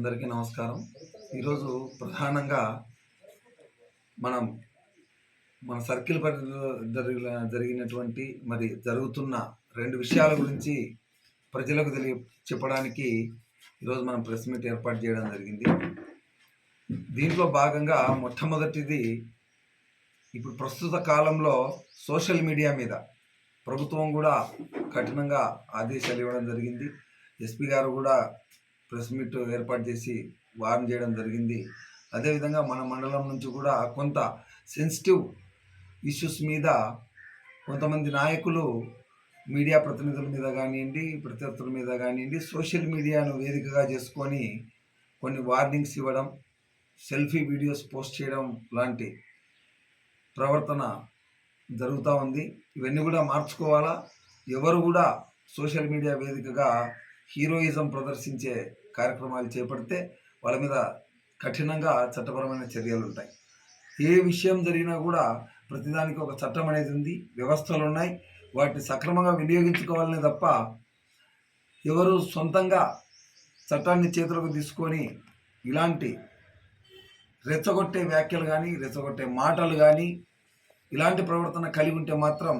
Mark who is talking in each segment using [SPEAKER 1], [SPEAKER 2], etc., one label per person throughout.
[SPEAKER 1] అందరికీ నమస్కారం. ఈరోజు ప్రధానంగా మనం మన సర్కిల్ పరిధిలో జరిగిన జరిగినటువంటి మరి జరుగుతున్న రెండు విషయాల గురించి ప్రజలకు తెలియ చెప్పడానికి ఈరోజు మనం ప్రెస్ మీట్ ఏర్పాటు చేయడం జరిగింది. దీంట్లో భాగంగా మొట్టమొదటిది ఇప్పుడు ప్రస్తుత కాలంలో సోషల్ మీడియా మీద ప్రభుత్వం కూడా కఠినంగా ఆదేశాలు ఇవ్వడం జరిగింది. ఎస్పీ గారు కూడా ప్రెస్ మీట్ ఏర్పాటు చేసి వార్న్ చేయడం జరిగింది. అదేవిధంగా మన మండలం నుంచి కూడా కొంత సెన్సిటివ్ ఇష్యూస్ మీద కొంతమంది నాయకులు మీడియా ప్రతినిధుల మీద కానివ్వండి ప్రత్యర్థుల మీద కానివ్వండి సోషల్ మీడియాను వేదికగా చేసుకొని కొన్ని వార్నింగ్స్ ఇవ్వడం సెల్ఫీ వీడియోస్ పోస్ట్ చేయడం లాంటి ప్రవర్తన జరుగుతూ ఉంది. ఇవన్నీ కూడా మార్చుకోవాలా? ఎవరు కూడా సోషల్ మీడియా వేదికగా హీరోయిజం ప్రదర్శించే కార్యక్రమాలు చేపడితే వాళ్ళ మీద కఠినంగా చట్టపరమైన చర్యలు ఉంటాయి. ఏ విషయం జరిగినా కూడా ప్రతిదానికి ఒక చట్టం అనేది ఉంది వ్యవస్థలు ఉన్నాయి. వాటిని సక్రమంగా వినియోగించుకోవాలనే తప్ప ఎవరు సొంతంగా చట్టాన్ని చేతులకు తీసుకొని ఇలాంటి రెచ్చగొట్టే వ్యాఖ్యలు కానీ రెచ్చగొట్టే మాటలు కానీ ఇలాంటి ప్రవర్తన కలిగి ఉంటే మాత్రం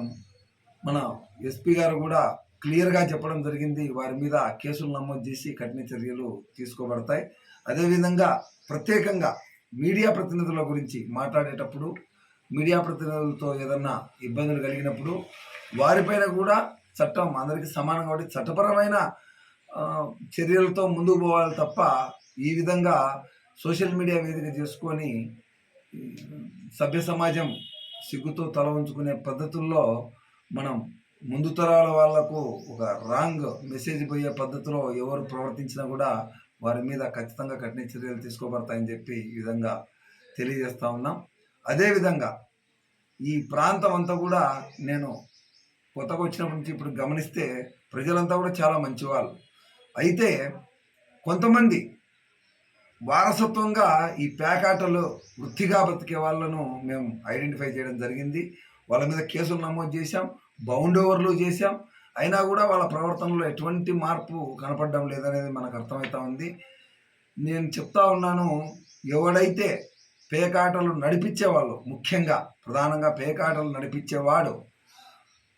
[SPEAKER 1] మన ఎస్పీ గారు కూడా క్లియర్గా చెప్పడం జరిగింది. వారి మీద కేసులు నమోదు చేసి కఠిన చర్యలు తీసుకోబడతాయి. అదేవిధంగా ప్రత్యేకంగా మీడియా ప్రతినిధుల గురించి మాట్లాడేటప్పుడు మీడియా ప్రతినిధులతో ఏదన్నా ఇబ్బందులు కలిగినప్పుడు వారిపైన కూడా చట్టం అందరికీ సమానం కాబట్టి చట్టపరమైన చర్యలతో ముందుకు పోవాలి తప్ప ఈ విధంగా సోషల్ మీడియా వేదిక చేసుకొని సభ్య సమాజం సిగ్గుతో తల ఉంచుకునే పద్ధతుల్లో మనం ముందు తరాల వాళ్ళకు ఒక రాంగ్ మెసేజ్ పోయే పద్ధతిలో ఎవరు ప్రవర్తించినా కూడా వారి మీద ఖచ్చితంగా కఠిన చర్యలు తీసుకోబడతాయని చెప్పి ఈ విధంగా తెలియజేస్తా ఉన్నాం. అదేవిధంగా ఈ ప్రాంతం అంతా కూడా నేను కొత్తగా వచ్చినప్పటి నుంచి ఇప్పుడు గమనిస్తే ప్రజలంతా కూడా చాలా మంచివాళ్ళు. అయితే కొంతమంది వారసత్వంగా ఈ పేకాటలు వృత్తిగా బతికే వాళ్ళను మేము ఐడెంటిఫై చేయడం జరిగింది. వాళ్ళ మీద కేసులు నమోదు చేశాం. బౌండ్ ఓవర్లు చేశాం. అయినా కూడా వాళ్ళ ప్రవర్తనలో ఎటువంటి మార్పు కనపడడం లేదనేది మనకు అర్థమవుతా ఉంది. నేను చెప్తా ఉన్నాను ఎవడైతే పేకాటలు నడిపించేవాళ్ళు ముఖ్యంగా ప్రధానంగా పేకాటలు నడిపించేవాడు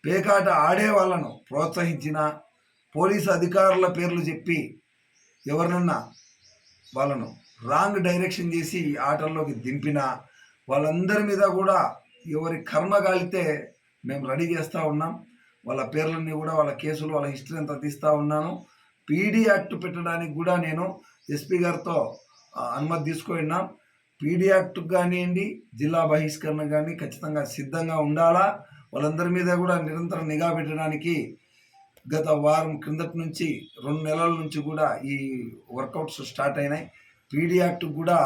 [SPEAKER 1] పేకాట ఆడే వాళ్ళను ప్రోత్సహించిన పోలీసు అధికారుల పేర్లు చెప్పి ఎవరినన్నా వాళ్ళను రాంగ్ డైరెక్షన్ చేసి ఆటల్లోకి దింపిన వాళ్ళందరి మీద కూడా ఎవరి కర్మ కాలితే మేము రెడీ చేస్తూ ఉన్నాం. వాళ్ళ పేర్లన్నీ కూడా వాళ్ళ కేసులు వాళ్ళ హిస్టరీ అంతా తీస్తూ ఉన్నాను. పీడీ యాక్ట్ పెట్టడానికి కూడా నేను ఎస్పీ గారితో అనుమతి తీసుకున్నాం పీడీ యాక్ట్ కానివ్వండి జిల్లా బహిష్కరణ కానీ ఖచ్చితంగా సిద్ధంగా ఉండాలా? వాళ్ళందరి మీద కూడా నిరంతరం నిఘా పెట్టడానికి గత వారం క్రిందటి నుంచి రెండు నెలల నుంచి కూడా ఈ వర్కౌట్స్ స్టార్ట్ అయినాయి. పీడీ యాక్ట్ కూడా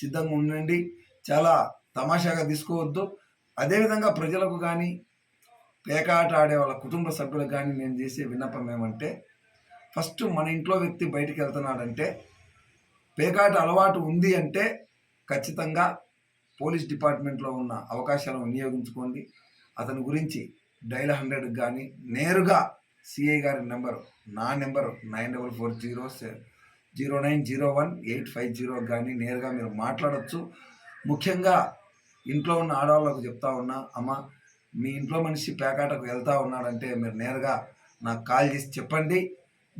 [SPEAKER 1] సిద్ధంగా ఉండండి. చాలా తమాషాగా తీసుకోవద్దు. అదేవిధంగా ప్రజలకు కానీ పేకాట ఆడే వాళ్ళ కుటుంబ సభ్యులకు కానీ నేను చేసే విన్నపం ఏమంటే ఫస్ట్ మన ఇంట్లో వ్యక్తి బయటికి వెళ్తున్నాడంటే పేకాట అలవాటు ఉంది అంటే ఖచ్చితంగా పోలీస్ డిపార్ట్మెంట్లో ఉన్న అవకాశాలను వినియోగించుకోండి. అతని గురించి డైల్ హండ్రెడ్ కానీ నేరుగా సిఐ గారి నెంబర్ నా number nine double four zero zero nine zero one eight five zero కానీ నేరుగా మీరు మాట్లాడచ్చు. ముఖ్యంగా ఇంట్లో ఉన్న ఆడవాళ్ళకు చెప్తా ఉన్నా అమ్మ మీ ఇంట్లో మనిషి పేకాటకు వెళ్తా ఉన్నాడంటే మీరు నేరుగా నాకు కాల్ చేసి చెప్పండి.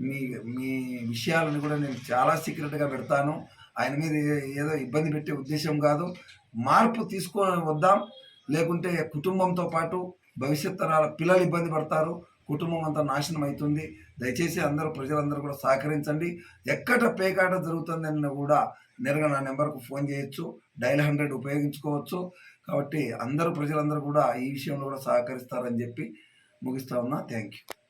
[SPEAKER 1] మీ మీ విషయాలను కూడా నేను చాలా సీక్రెట్గా పెడతాను. ఆయన మీద ఏదో ఇబ్బంది పెట్టే ఉద్దేశం కాదు. మార్పు తీసుకొని వద్దాం. లేకుంటే కుటుంబంతో పాటు భవిష్యత్ తరాల పిల్లలు ఇబ్బంది పడతారు. కుటుంబం అంతా నాశనం అవుతుంది. దయచేసి అందరూ ప్రజలందరూ కూడా సహకరించండి. ఎక్కడ పేకాట జరుగుతుందని కూడా నేరుగా నా నెంబర్కు ఫోన్ చేయొచ్చు. డైల్ హండ్రెడ్ ఉపయోగించుకోవచ్చు. కాబట్టి అందరూ ప్రజలందరూ కూడా ఈ విషయంలో కూడా సహకరిస్తారని చెప్పి ముగిస్తా ఉన్నా. Thank you